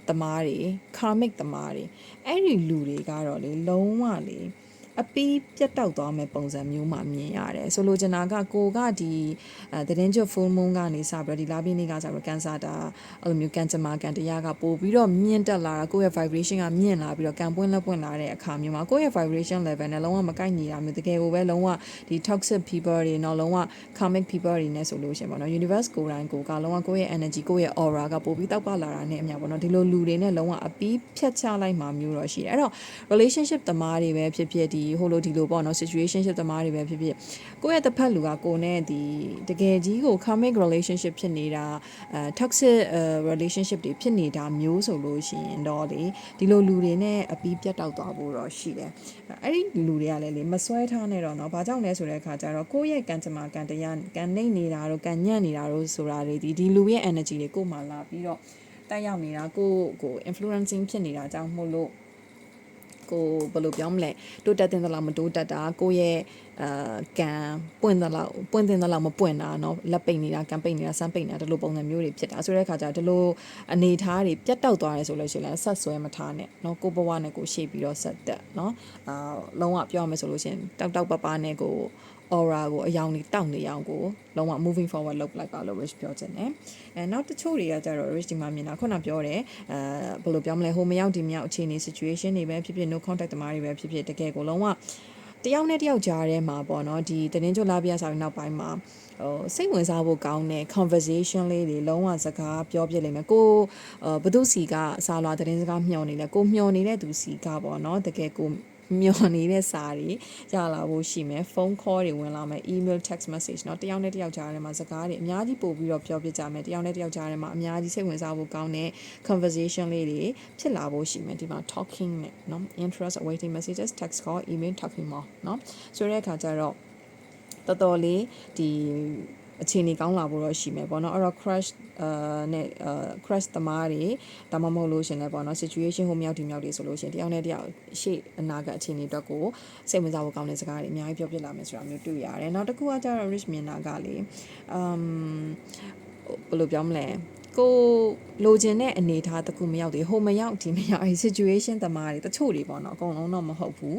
တမားတွေ karmic တမားတွေအဲ့ဒီလူတွေကတော့လေလုံးဝလေ အပီးပြတ်တောက်သွားမဲ့ပုံစံမျိုးမှမြင်ရတယ်ဆိုလိုချင်တာကကိုကဒီအဲသတင်းကျွတ် full moon ကနေစပြီးတော့ဒီလာပြင်းနေ့ကစပြီးတော့ကန်ဆာတာအဲ့လိုမျိုးကန်ချမာကန်တရားကပို့ပြီးတော့မြင့်တက်လာတာကိုယ့်ရဲ့ vibration ကမြင့်လာပြီးတော့ကန်ပွင့်လက်ပွင့်လာတဲ့အခါမျိုးမှာကိုယ့်ရဲ့ vibration level နဲ့လုံးဝမကိုက်ညီတာမျိုးတကယ်ကိုပဲလုံးဝဒီ toxic people တွေနော်လုံးဝ karmic people တွေနဲ့ဆိုလို့ရှိရင်ပေါ့နော် universe ကိုယ်တိုင်ကိုကလုံးဝကိုယ့်ရဲ့ energy ကိုယ့်ရဲ့ aura ကပို့ပြီးတောက်ပလာတာနဲ့အမျှပေါ့နော်ဒီလိုလူတွေနဲ့လုံးဝအပီးဖြတ်ချလိုက်မှမျိုးတော့ရှိတယ်အဲ့တော့ relationship သမားတွေပဲဖြစ်ဖြစ်ဒဟိုလိုဒီလိုပေါ့နော် situationship သမားတွေပဲဖြစ်ဖြစ်ကိုယ့်ရဲ့တစ်ဖက်လူကကိုယ်နဲ့ဒီတကယ်ကြီးကို karmic relationship ဖြစ်နေတာအဲ toxic အဲ relationship တွေဖြစ်နေတာမျိုးဆိုလို့ရှိရင်တော့လေဒီလိုလူတွေနဲ့အပီးပြတ်တောက်သွားဖို့တော့ရှိတယ်အဲ့ဒီလူတွေကလည်းလေမစွဲထားနဲ့တော့เนาะဘာကြောင့်လဲဆိုတဲ့အခါကျတော့ကိုယ့်ရဲ့ကံကြမ္မာကံတရားကံနှိမ့်နေတာတို့ကံညံ့နေတာတို့ဆိုတာတွေဒီဒီလူရဲ့ energy တွေကိုယ်မှလာပြီးတော့တက်ရောက်နေတာကိုယ့်ကို influencing ဖြစ်နေတာကြောင့်မို့လို့ ကိုဘယ်လိုပြောမလဲတိုးတက်တဲ့လောက်မတိုးတက်တာကိုယ့်ရဲ့အာကံပွင့်တဲ့လောက်ပွင့်တဲ့လောက်မပွင့်တာเนาะလက်ပိတ်နေတာကံပိတ်နေတာစမ်းပိတ်နေတာဒီလိုပုံစံမျိုးတွေဖြစ်တာဆိုတဲ့အခါကျတော့ဒီလိုအနေထားတွေပြတ်တောက်သွားရဲဆိုလို့ရှိရင်လည်းဆက်ဆွဲမထားနဲ့เนาะကိုဘဝနဲ့ကိုရှေ့ပြီးတော့ဆက်တက်เนาะအာလုံးဝပြောရမယ်ဆိုလို့ရှိရင်တောက်တောက်ပပနဲ့ကို aura ကိုအယောင်တွေတောက်နေအောင်ကိုလုံးဝ moving forward လုပ်လိုက်ပါလို့ rich ပြောချင်တယ်။အဲနောက်တချို့တွေကကြတော့ rich ဒီမှာမြင်တာခုနပြောတယ်အဲဘယ်လိုပြောမလဲဟိုမရောက်ဒီမရောက်အခြေအနေ situation တွေပဲဖြစ်ဖြစ် no contact တမားတွေပဲဖြစ်ဖြစ်တကယ်ကိုလုံးဝတယောက်နဲ့တယောက်ကြားထဲမှာပေါ့နော်ဒီတင်းကျွလာပြဆောင်နောက်ပိုင်းမှာဟိုစိတ်ဝင်စားဖို့ကောင်းတဲ့ conversation လေးတွေလုံးဝစကားပြောပြလိမ့်မယ်ကိုဘသူစီကစာလာတင်းစကားမျှော်နေလဲကိုမျှော်နေတဲ့သူစီကပေါ့နော်တကယ်ကို မျောနေတဲ့စာတွေရလာဖို့ရှိမယ်ဖုန်း call တွေဝင်လာမယ် email text message เนาะတယောက်နဲ့တယောက်ကြားထဲမှာစကားတွေအများကြီးပို့ပြီးတော့ပြောပြကြမယ်တယောက်နဲ့တယောက်ကြားထဲမှာအများကြီးစိတ်ဝင်စားဖို့ကောင်းတဲ့ conversation လေးတွေဖြစ်လာဖို့ရှိမယ်ဒီမှာ talking နဲ့เนาะ interest awaiting messages text call email talking more เนาะဆိုတဲ့အခါကျတော့တော်တော်လေးဒီ အခြေအနေကောင်းလာဖို့တော့ရှိမယ်ပေါ့နော်အဲ့တော့ crush အာနဲ့အာ crush သမားတွေဒါမှမဟုတ်လို့ရှင်လည်းပေါ့နော် situation ဟိုမြောက်ဒီမြောက်တွေဆိုလို့ရှင်တယောက်နဲ့တယောက်ရှေ့အနာဂတ်အခြေအနေအတွက်ကိုစိတ်ဝင်စားဖို့ကောင်းတဲ့စကားတွေအများကြီးပြောပြလာမယ်ဆိုတာမျိုးတွေ့ရတယ်နောက်တစ်ခုကကျတော့ rich မြင်တာကလေအမ်ဘယ်လိုပြောမလဲ ကိုလိုချင်တဲ့အနေအထားတစ်ခုမရောက်သေးဟိုမရောက်ဒီမရောက်အဲ situation တမားတွေတချို့တွေပေါ့နော်အကုန်လုံးတော့မဟုတ်ဘူး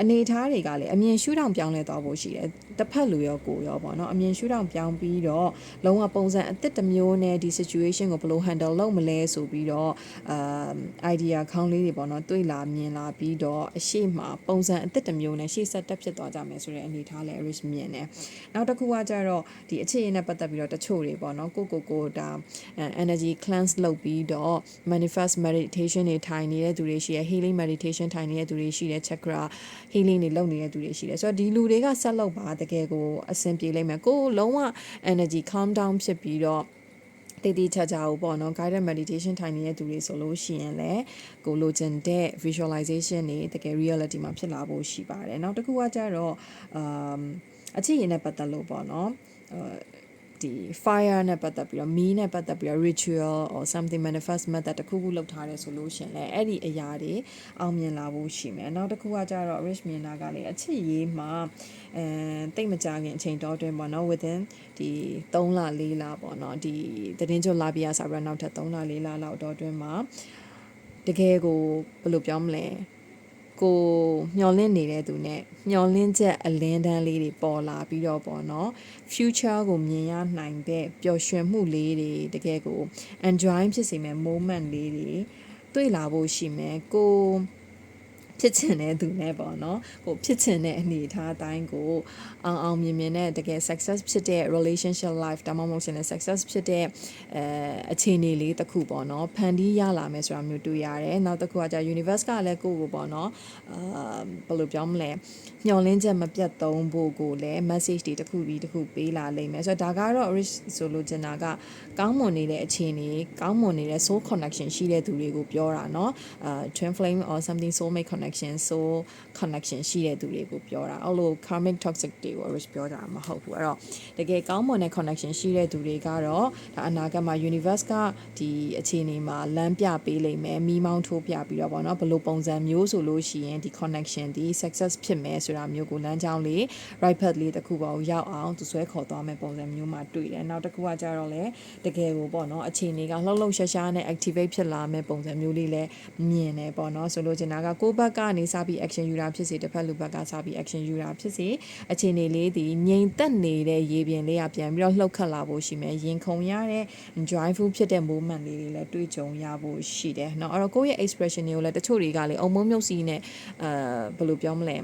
အနေအထားတွေကလည်းအမြင်ရှုထောင့်ပြောင်းလဲသွားဖို့ရှိတယ်တစ်ဖက်လူရောကိုရောပေါ့နော်အမြင်ရှုထောင့်ပြောင်းပြီးတော့လုံးဝပုံစံအသစ်တစ်မျိုးနဲ့ဒီ situation ကိုဘယ်လို handle လုပ်မလဲဆိုပြီးတော့အာ idea ခေါင်းလေးတွေပေါ့နော်တွေးလာမြင်လာပြီးတော့အရှိမပုံစံအသစ်တစ်မျိုးနဲ့ရှေ့ဆက်တက်ဖြစ်သွားကြမယ်ဆိုတဲ့အနေအထားလဲ risk မြင်တယ်နောက်တစ်ခုကကြတော့ဒီအခြေအနေနဲ့ပတ်သက်ပြီးတော့တချို့တွေပေါ့နော်ကိုကိုကိုဒါ energy cleanse လုပ်ပြီးတော့ manifest meditation တွေထိုင်နေတဲ့သူတွေရှိတယ် healing meditation ထိုင်နေတဲ့သူတွေရှိတယ် chakra healing တွေလုပ်နေတဲ့သူတွေရှိတယ်ဆိုတော့ဒီလူတွေကဆက်လုပ်ပါတကယ်ကိုအဆင်ပြေလိမ့်မယ်ကိုလုံးဝ energy calm down ဖြစ်ပြီးတော့တည်တည်ချာချာကိုပေါ့နော် guided meditation ထိုင်နေတဲ့သူတွေဆိုလို့ရှိရင်လည်းကိုလိုချင်တဲ့ visualization တွေတကယ် reality မှာဖြစ်လာဖို့ရှိပါတယ်နောက်တစ်ခုကကြတော့အမ်အချစ်ရင်နဲ့ပတ်သက်လို့ပေါ့နော် ဒီ fire နဲ့ပတ်သက်ပြီးတော့မီးနဲ့ပတ်သက်ပြီးတော့ ritual or something manifest method တခုခုလုပ်ထားတယ်ဆိုလို့ရှင်လဲအဲ့ဒီအရာတွေအောင်မြင်လာဖို့ရှိမယ်နောက်တစ်ခုကကြတော့ rich မြင်တာကလေအချစ်ရေးမှာအဲတိတ်မကြခင်အချိန်တော်တွင်ပေါ့နော် within ဒီ3လ4လပေါ့နော်ဒီသတင်းကျွတ်လာပြရဆိုပြီးတော့နောက်ထပ်3လ4လလောက်တော့တွင်မှာတကယ်ကိုဘယ်လိုပြောမလဲ ကိုမျောလင့်နေတဲ့သူနဲ့မျောလင့်ချက်အလင်းတန်းလေးတွေပေါ်လာပြီးတော့ပေါ့နော် future ကိုမြင်ရနိုင်တဲ့ပျော်ရွှင်မှုလေးတွေတကယ်ကို enjoy ဖြစ်စေမယ့် moment လေးတွေတွေ့လာဖို့ရှိမယ်ကို ဖြစ်ချင်တဲ့သူနဲ့ပေါ့နော်ကိုဖြစ်ချင်တဲ့အနေအထားအတိုင်းကိုအောင်အောင်မြင်မြင်နဲ့တကယ် success ဖြစ်တဲ့ relationship life ဒါမှမဟုတ်ရှင်လည်း success ဖြစ်တဲ့အဲအခြေအနေလေးတစ်ခုပေါ့နော်ဖန်တီးရလာမယ်ဆိုတာမျိုးတွေ့ရတယ်နောက်တစ်ခုကじゃ universe ကလည်းကိုယ့်ကိုပေါ့နော်အာဘယ်လိုပြောမလဲမျှော်လင့်ချက်မပြတ်သုံးဖို့ကိုလည်း message တွေတစ်ခုပြီးတစ်ခုပေးလာလိမ့်မယ်ဆိုတော့ဒါကတော့ rich ဆိုလိုချင်တာကကောင်းမွန်နေတဲ့အခြေအနေကောင်းမွန်နေတဲ့ soul connection ရှိတဲ့သူတွေကိုပြောတာเนาะအာ twin flame or something soul mate connection connection soul connection ရှိတဲ့သူတွေကိုပြောတာအဲ့လို karmic toxic တွေကို risk ပြောတာမဟုတ်ဘူးအဲ့တော့တကယ်ကောင်းမွန်တဲ့ connection ရှိတဲ့သူတွေကတော့ဒါအနာဂတ်မှာ universe ကဒီအခြေအနေမှာလမ်းပြပေးလိမ့်မယ်မိမောင်းထိုးပြပြီးတော့ပေါ့နော်ဘယ်လိုပုံစံမျိုးဆိုလို့ရှိရင်ဒီ connection ဒီ success ဖြစ်မယ်ဆိုတာမျိုးကိုလမ်းကြောင်းလေး right path လေးတစ်ခုပေါ့ရောက်အောင်သူဆွဲခေါ်သွားမယ်ပုံစံမျိုးမှာတွေ့တယ်နောက်တစ်ခုကကြတော့လေတကယ်ကိုပေါ့နော်အခြေအနေကလှုပ်လှုပ်ရှားရှားနဲ့ activate ဖြစ်လာမယ့်ပုံစံမျိုးလေးလည်းမြင်တယ်ပေါ့နော်ဆိုလိုချင်တာကကိုယ့်ဘက်ကနေစပြီး action ယူတာဖြစ်စေတစ်ဖက်လူဘက်ကစပြီး action ယူတာဖြစ်စေအခြေအနေလေးဒီငြိမ်သက်နေတဲ့ရေပြင်လေးကပြန်ပြီးတော့လှုပ်ခတ်လာဖို့ရှိမယ်ရင်ခုန်ရတဲ့ joyful ဖြစ်တဲ့ moment လေးတွေလည်းတွေ့ကြုံရဖို့ရှိတယ်เนาะအဲ့တော့ကိုယ့်ရဲ့ expression တွေကိုလည်းတချို့တွေကလေအုံမုံမြုပ်စီနဲ့အဲဘယ်လိုပြောမလဲ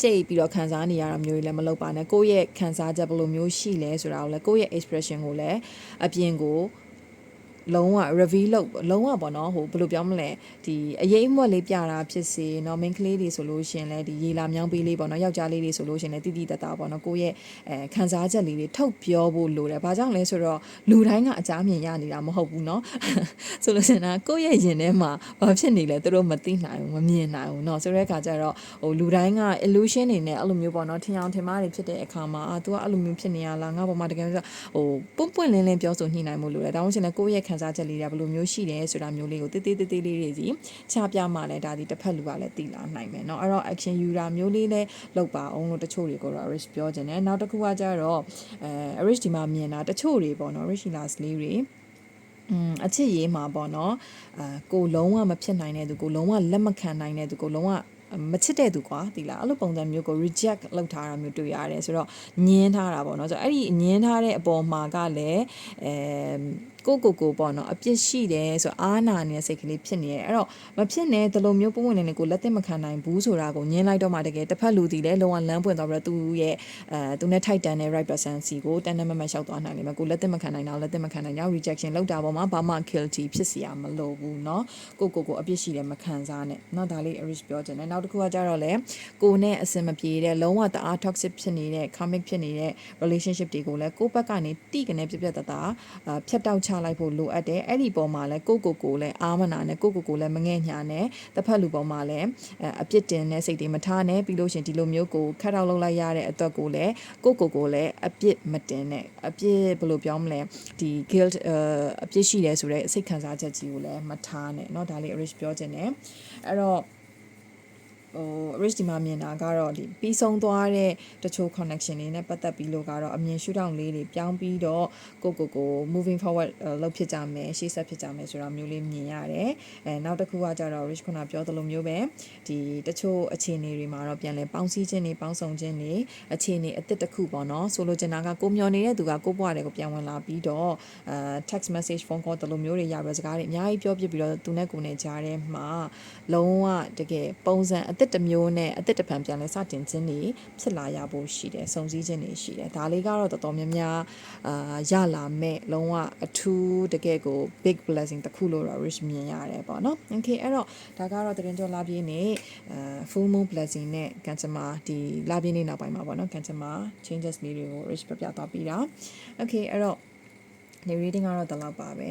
ကြိတ်ပြီးတော့ခံစားနေရတာမျိုးတွေလည်းမလုပ်ပါနဲ့ကိုယ့်ရဲ့ခံစားချက်ဘယ်လိုမျိုးရှိလဲဆိုတာကိုလည်းကိုယ့်ရဲ့ expression ကိုလည်းအပြင်ကို လုံးဝ reveal လုပ်လုံးဝပေါ့နော်ဟိုဘယ်လိုပြောမလဲဒီအရေးအမွက်လေးပြတာဖြစ်စေเนาะ main ကလေးတွေဆိုလို့ရှရင်လဲဒီရေလာမြောင်းပေးလေးပေါ့နော်ယောက်ျားလေးတွေဆိုလို့ရှရင်လဲတိတိတတ်တာပေါ့နော်ကိုယ့်ရဲ့အဲခံစားချက်လေးတွေထုတ်ပြောဖို့လိုတယ်ဘာကြောင့်လဲဆိုတော့လူတိုင်းကအကြမ်းမြင်ရနေတာမဟုတ်ဘူးเนาะ ဆိုလို့ရှရင်ကကိုယ့်ရဲ့ရင်ထဲမှာဘာဖြစ်နေလဲသူတို့မသိနိုင်ဘူးမမြင်နိုင်ဘူးเนาะဆိုတဲ့အခါကျတော့ဟိုလူတိုင်းက illusion တွေနဲ့အဲ့လိုမျိုးပေါ့နော်ထင်အောင်ထင်မှားတွေဖြစ်တဲ့အခါမှာအာ तू ကအဲ့လိုမျိုးဖြစ်နေရလားငါပေါ်မှာတကယ်ဆိုဟိုပွန့်ပွန့်လင်းလင်းပြောဆိုညှိနှိုင်းမှုလိုတယ်ဒါမှမဟုတ်ရင်ကိုယ့်ရဲ့ခံ စားချက်လေးတွေကဘယ်လိုမျိုးရှိတယ်ဆိုတာမျိုးလေးကိုတေးသေးသေးသေးလေးတွေစီချပြမှလည်းဒါဒီတစ်ဖက်လူကလည်းသိလာနိုင်မယ်เนาะအဲ့တော့ action ယူတာမျိုးလေးလည်းလုပ်ပါအောင်လို့တချို့တွေကိုတော့ risk ပြောခြင်းတယ်နောက်တစ်ခုကကြတော့အဲ risk ဒီမှာမြင်တာတချို့တွေပေါ့နော် risk လာစလေးတွေอืมအချစ်ရေးမှာပေါ့နော်အာကိုလုံးဝမဖြစ်နိုင်တဲ့သူကိုလုံးဝလက်မခံနိုင်တဲ့သူကိုလုံးဝမချစ်တဲ့သူကွာဒီလားအဲ့လိုပုံစံမျိုးကို reject လုပ်ထားတာမျိုးတွေ့ရတယ်ဆိုတော့ညင်းထားတာပေါ့နော်ဆိုတော့အဲ့ဒီညင်းထားတဲ့အပေါ်မှာကလည်းအဲ ကိုကိုကိုပေါ့နော်အပြစ်ရှိတယ်ဆိုတော့အားနာနေတဲ့စိတ်ကလေးဖြစ်နေရဲအဲ့တော့မဖြစ်နဲ့ဒီလိုမျိုးပုံပုံနေနေကိုလက်သက်မခံနိုင်ဘူးဆိုတာကိုညင်းလိုက်တော့မှတကယ်တစ်ဖက်လူတီလည်းလုံးဝလမ်းပွင့်သွားပြီးတော့သူ့ရဲ့အဲသူနဲ့ထိုက်တန်တဲ့ right person စီကိုတန်တန်မမလျှောက်သွားနိုင်လိမ့်မယ်ကိုလက်သက်မခံနိုင်တော့လက်သက်မခံနိုင်ကြောင်း rejection လောက်တာပေါ့မှာဘာမှ guilty ဖြစ်စီရမလို့ဘူးเนาะကိုကိုကိုအပြစ်ရှိတယ်မခံစားနဲ့เนาะဒါလေး Aris ပြောချင်တယ်နောက်တစ်ခုကကြတော့လေကိုနဲ့အစင်မပြေတဲ့လုံးဝတအား toxic ဖြစ်နေတဲ့ karmic ဖြစ်နေတဲ့ relationship တွေကိုလည်းကိုယ့်ဘက်ကနေတိကနေပြပြတတာဖြတ်တောက် ချလိုက်ဖို့လိုအပ်တယ်အဲ့ဒီပေါ်မှာလည်းကိုကိုကိုလည်းအာမနာနဲ့ကိုကိုကိုလည်းမငဲ့ညာနဲ့တစ်ဖက်လူပေါ်မှာလည်းအပြစ်တင်တဲ့စိတ်တွေမထားနဲ့ပြီးလို့ရှင်ဒီလိုမျိုးကိုခတ်တော့လုပ်လိုက်ရတဲ့အတွက်ကိုလည်းကိုကိုကိုလည်းအပြစ်မတင်နဲ့အပြစ်ဘယ်လိုပြောမလဲဒီ guilt အပြစ်ရှိတယ်ဆိုတော့စိတ်ခံစားချက်ကြီးကိုလည်းမထားနဲ့เนาะဒါလေး Rich ပြောခြင်းနဲ့အဲ့တော့ ဟို rich ဒီမှာမြင်တာကတော့ဒီပြီးဆုံးသွားတဲ့တချို့ connection တွေနဲ့ပတ်သက်ပြီးလို့ကတော့အမြင်ရှုထောင့်လေးတွေပြောင်းပြီးတော့ကိုကိုကို moving forward လုပ်ဖြစ်ကြမယ်ရှေ့ဆက်ဖြစ်ကြမယ်ဆိုတာမျိုးလေးမြင်ရတယ်အဲနောက်တစ်ခုကကြတော့ rich ခုနပြောသလိုမျိုးပဲဒီတချို့အခြေအနေတွေမှာတော့ပြန်လဲပေါင်းစည်းခြင်းတွေပေါင်းစုံခြင်းတွေအခြေအနေအသစ်တစ်ခုပေါ့နော်ဆိုလိုချင်တာကကိုမျောနေတဲ့သူကကိုဘွားတွေကိုပြန်ဝင်လာပြီးတော့အဲ text message phone call တလိုမျိုးတွေရပြီးစကားတွေအများကြီးပြောပြပြီးတော့သူနဲ့ကိုနဲ့ကြားထဲမှာလုံးဝတကယ်ပုံစံအသစ်တစ်မျိုးနဲ့အသစ်တစ်ဖန်ပြန်လဲစတင်ခြင်းတွေဖြစ်လာရဖို့ရှိတယ်စုံစည်းခြင်းတွေရှိတယ်ဒါလေးကတော့တော်တော်များများအာရလာမဲ့လုံးဝအထူးတကယ်ကို big blessing တစ်ခုလို့တော့ rich မြင်ရတယ်ပေါ့နော် okay အဲ့တော့ဒါကတော့တရင်ကျော်လာပြည့်နေအာ full moon blessing နဲ့ကံကြမ္မာဒီလာပြည့်နေနောက်ပိုင်းမှာပေါ့နော်ကံကြမ္မာ changes လေးတွေကို rich ပြပြသွားပြီးတာ okay အဲ့တော့ နေ reading ကတော့တလောက်ပါပဲ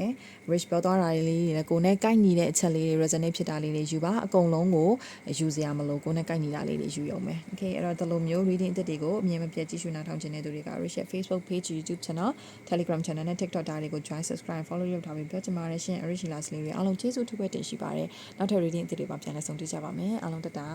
rich ပြောသွားတာလေးတွေလည်းကိုနဲ့ကိုက်ညီတဲ့အချက်လေးတွေ resonate ဖြစ်တာလေးတွေယူပါအကုန်လုံးကိုယူစရာမလိုကိုနဲ့ကိုက်ညီတာလေးတွေယူရုံပဲ okay အဲ့တော့ဒီလိုမျိုး reading အသစ်တွေကိုအမြင်မပြတ်ကြည့်ရှုနားထောင်ချင်တဲ့သူတွေက rich ရဲ့ Facebook page YouTube channel Telegram channel နဲ့ TikTok ဒါတွေကို join subscribe follow လုပ်ထားပြီးပြောချင်ပါတယ်ရှင် rich လာစလေးတွေအားလုံးကျေးဇူးထူးပဲတင်ရှိပါတယ်နောက်ထပ် reading အသစ်တွေပါပြန်လည်ဆုံတွေ့ကြပါမယ်အားလုံးတတာ